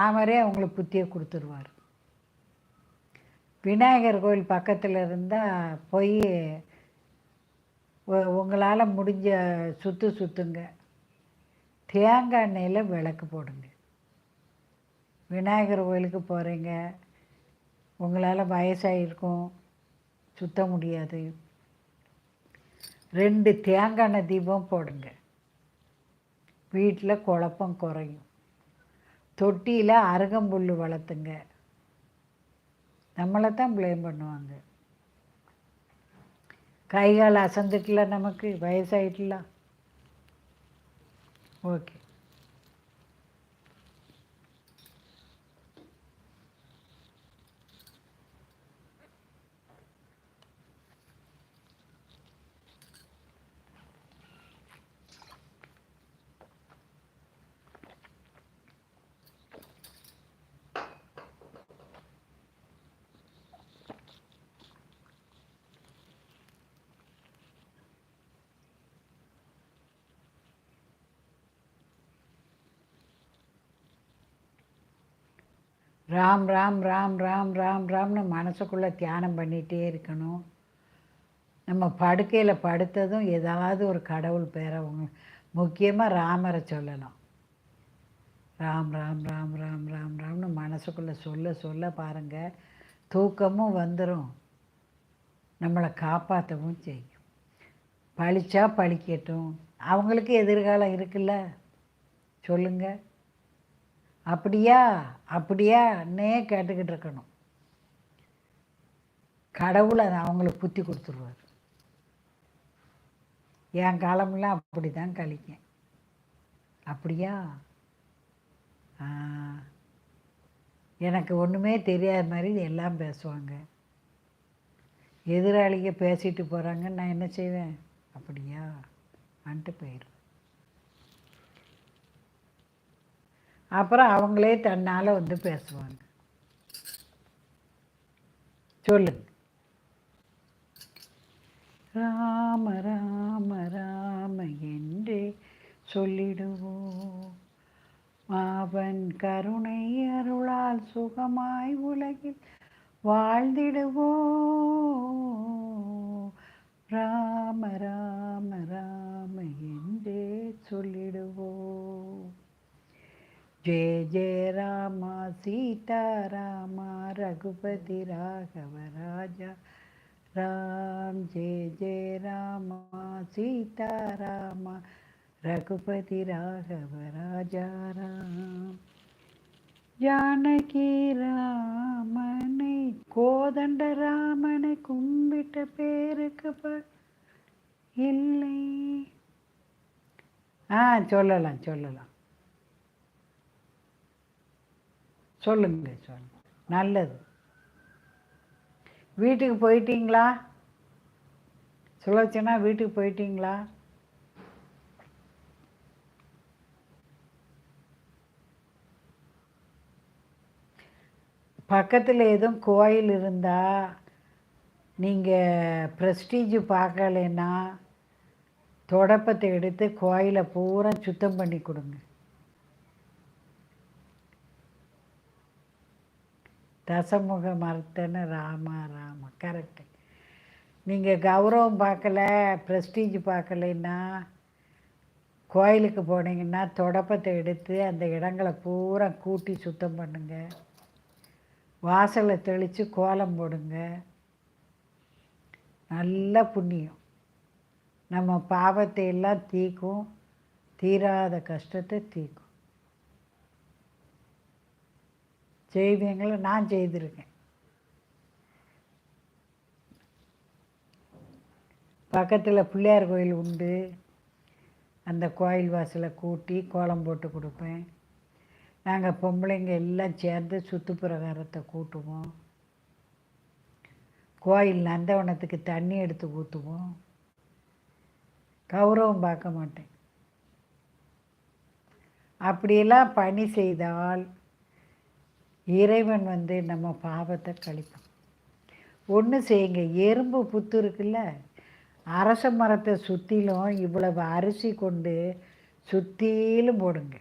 ராமரே அவங்களுக்கு புத்தியை கொடுத்துருவார். விநாயகர் கோயில் பக்கத்தில் இருந்தால் போய் உங்களால் முடிஞ்ச சுற்று சுற்றுங்க தேங்காய் எண்ணெயில் விளக்கு போடுங்க. விநாயகர் கோயிலுக்கு போகிறீங்க உங்களால் வயசாகிருக்கும் சுத்த முடியாது. ரெண்டு தேங்காய் எண்ணெய் தீபம் போடுங்க. வீட்டில் குழப்பம் குறையும். தொட்டியில் அருகம்புல் வளர்த்துங்க. நம்மளை தான் ப்ளேம் பண்ணுவாங்க. கை கால் நமக்கு வயசாயிட்டலாம் ஓகே ராம் ராம் ராம் ராம் ராம் ராம்னு மனசுக்குள்ளே தியானம் பண்ணிகிட்டே இருக்கணும். நம்ம படுக்கையில் படுத்ததும் ஏதாவது ஒரு கடவுள் பேரை அவங்க முக்கியமாக ராமரை சொல்லலாம். ராம் ராம் ராம் ராம் ராம் ராம்னு மனசுக்குள்ளே சொல்ல சொல்ல பாருங்கள் தூக்கமும் வந்துடும் நம்மளை காப்பாற்றவும் செய்யும். பழிச்சா பழிக்கட்டும். அவங்களுக்கு எதிர்காலம் இருக்குல்ல? சொல்லுங்கள் அப்படியா? அப்படியான்னே கேட்டுக்கிட்டு இருக்கணும். கடவுள் அதை அவங்களுக்கு புத்தி கொடுத்துருவார். என் காலமெல்லாம் அப்படி தான் கழிக்கேன் அப்படியா எனக்கு ஒன்றுமே தெரியாத மாதிரி எல்லாம் பேசுவாங்க. எதிராளிக பேசிட்டு போகிறாங்கன்னு நான் என்ன செய்வேன்? அப்படியா? வந்துட்டு போயிடுவேன் அப்புறம் அவங்களே தன்னால் வந்து பேசுவாங்க. சொல்லுங்க. ராம ராம ராம என்றே சொல்லிடுவோம். அவன் கருணை அருளால் சுகமாய் உலகில் வாழ்ந்திடுவோ ராம ராம ராம ஜெய ஜெய ராம சீதாராம ரகுபதி ராகவ ராஜா. ராம் ஜெய ஜெய ராம சீதாராம ரகுபதி ராகவ ராஜா ராம். ஜானகி ராமனை கோதண்ட ராமனை கும்பிட்ட பேருக்கு இல்லை. ஆ சொல்லலாம் சொல்லலாம். சொல்லுங்க சொல்லுங்க நல்லது. வீட்டுக்கு போயிட்டீங்களா? சுலோச்சனா வீட்டுக்கு போயிட்டீங்களா? பக்கத்தில் எதுவும் கோயில் இருந்தால் நீங்கள் ப்ரெஸ்டீஜ் பார்க்கலைன்னா தொடப்பத்தை எடுத்து கோயிலை பூரா சுத்தம் பண்ணி கொடுங்க. தசமுக மரத்தன்னு ராமா ராமா கரெக்டு நீங்கள் கௌரவம் பார்க்கல ப்ரெஸ்டீஜ் பார்க்கலைன்னா கோயிலுக்கு போனீங்கன்னா தொடப்பத்தை எடுத்து அந்த இடங்களை பூரா கூட்டி சுத்தம் பண்ணுங்க. வாசலை தெளித்து கோலம் போடுங்க. நல்ல புண்ணியம். நம்ம பாவத்தை எல்லாம் தீக்கும் தீராத கஷ்டத்தை தீக்கும். செய்தியங்களை நான் செய்திருக்கேன். பக்கத்தில் பிள்ளையார் கோயில் உண்டு. அந்த கோயில் வாசலை கூட்டி கோலம் போட்டு கொடுப்பேன். நாங்கள் பொம்பளைங்க எல்லாம் சேர்ந்து சுற்று பிரகாரத்தை கூட்டுவோம். கோயில் நந்தவனத்துக்கு தண்ணி எடுத்து ஊற்றுவோம் கௌரவம் பார்க்க மாட்டேன். அப்படியெல்லாம் பணி செய்தால் இறைவன் வந்து நம்ம பாவத்தை கழிப்பான். ஒன்று செய்யுங்க. எறும்பு புத்து இருக்குல்ல? அரச மரத்தை சுற்றிலும் இவ்வளவு அரிசி கொண்டு சுற்றிலும் போடுங்க.